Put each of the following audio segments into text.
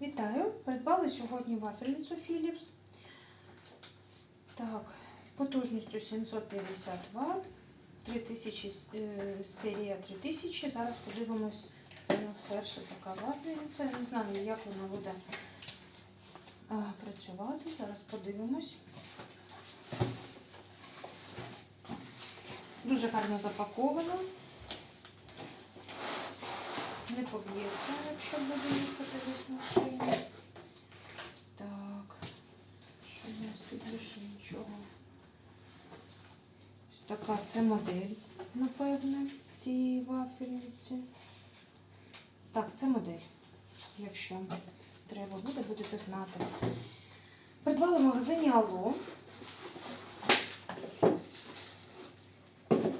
Вітаю! Придбали сьогодні вафельницю Philips. Так, потужністю 750 Вт, 3000, е, серія 3000. Зараз подивимось, це у нас перша така вафельниця. Не знаю, як вона буде а, працювати. Зараз подивимось. Дуже гарно запаковано. Не поб'ється, якщо буде їхати десь в машині. Так, що в нас тут більше нічого. Ось така це модель, напевне, цієї вафельниці. Так, це модель. Якщо треба буде, будете знати. Придбала в магазині Алло.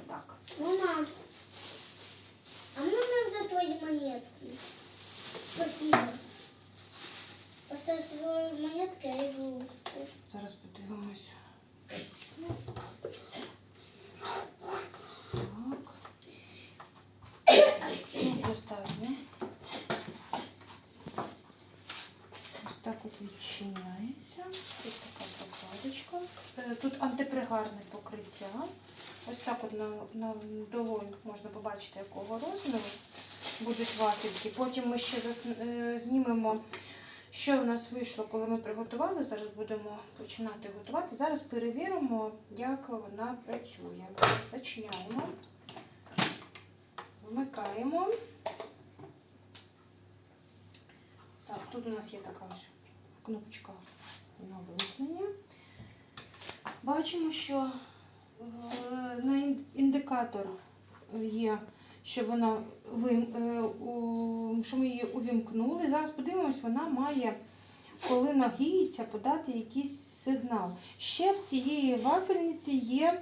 Так. Мама, а можно за твои монетки? Спасибо. Поставь свою монетку и игрушку. Зараз подивимось. Точно достатньо. Ось так от відчиняється. Тут така прокладочка. Е, Тут антипригарне покриття. Ось так от на, на долонь можна побачити, якого розміру будуть вафельки. Потім ми ще е, знімемо що в нас вийшло, коли ми приготували? Зараз будемо починати готувати. Зараз перевіримо, як вона працює. Зачиняємо, вмикаємо. Так, тут у нас є така ось кнопочка на вимкнення. Бачимо, що е, на індикатор є, що вона вим- е, що ми її увімкнули. Зараз подивимось, вона має, коли нагріється, подати якийсь сигнал. Ще в цієї вафельниці є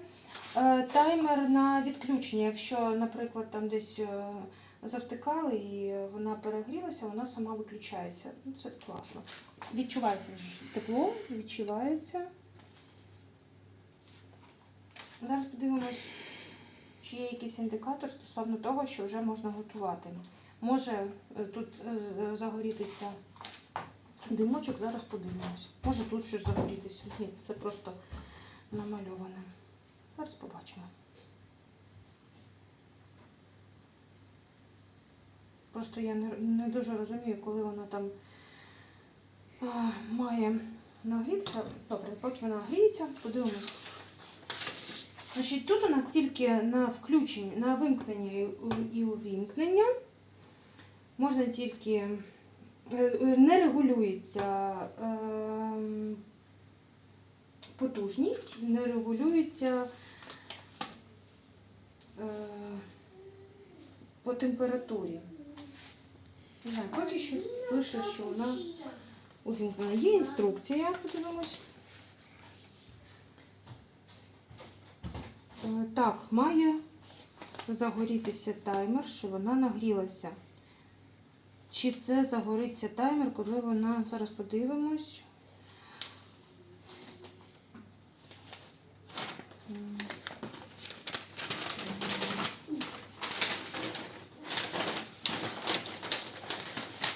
е, таймер на відключення. Якщо, наприклад, там десь е, завтикали і вона перегрілася, вона сама виключається. Ну, це класно. Відчувається тепло, відчувається. Зараз подивимось, чи є якийсь індикатор стосовно того, що вже можна готувати. Може е, тут е, загорітися димочок, зараз подивимось. Може тут щось загорітися. Ні, це просто намальоване. Зараз побачимо. Просто я не, не дуже розумію, коли вона там а, має нагрітися. Добре, поки вона нагріється, подивимось. Значить, тут у нас тільки на включення, на вимкнення і увімкнення. Можна тільки е, е, не регулюється ем, потужність, не регулюється е, по температурі. Не знаю, поки що пише, що вона увімкнена. Є інструкція, подивимось. Так, має загорітися таймер, що вона нагрілася. Чи це загориться таймер, коли вона. Зараз подивимось.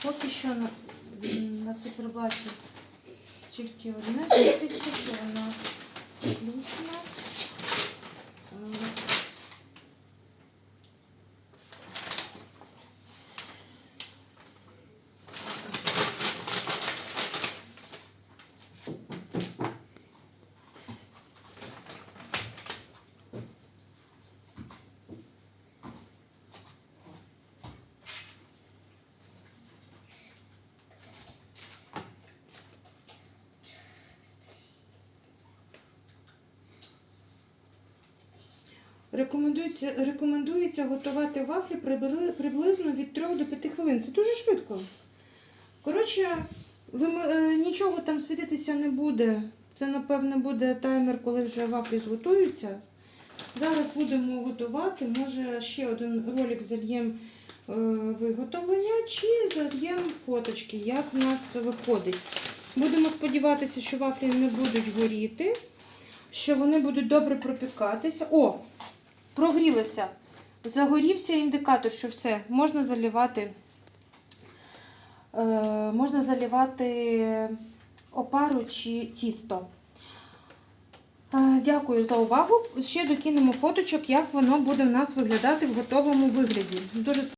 Поки що на, на циферблаті тільки одне світиться, що вона включена. Mm-hmm. Рекомендується, рекомендується готувати вафлі приблизно від 3 до 5 хвилин. Це дуже швидко. Коротше, ви, е, нічого там світитися не буде. Це, напевне, буде таймер, коли вже вафлі зготуються. Зараз будемо готувати. Може, ще один ролик зальємо е, виготовлення, чи зальємо фоточки, як в нас виходить. Будемо сподіватися, що вафлі не будуть горіти, що вони будуть добре пропікатися. О! Прогрілося. Загорівся індикатор, що все, можна заливати Е, можна заливати опару чи тісто. Е, Дякую за увагу. Ще докинемо фоточок, як воно буде в нас виглядати в готовому вигляді. Дуже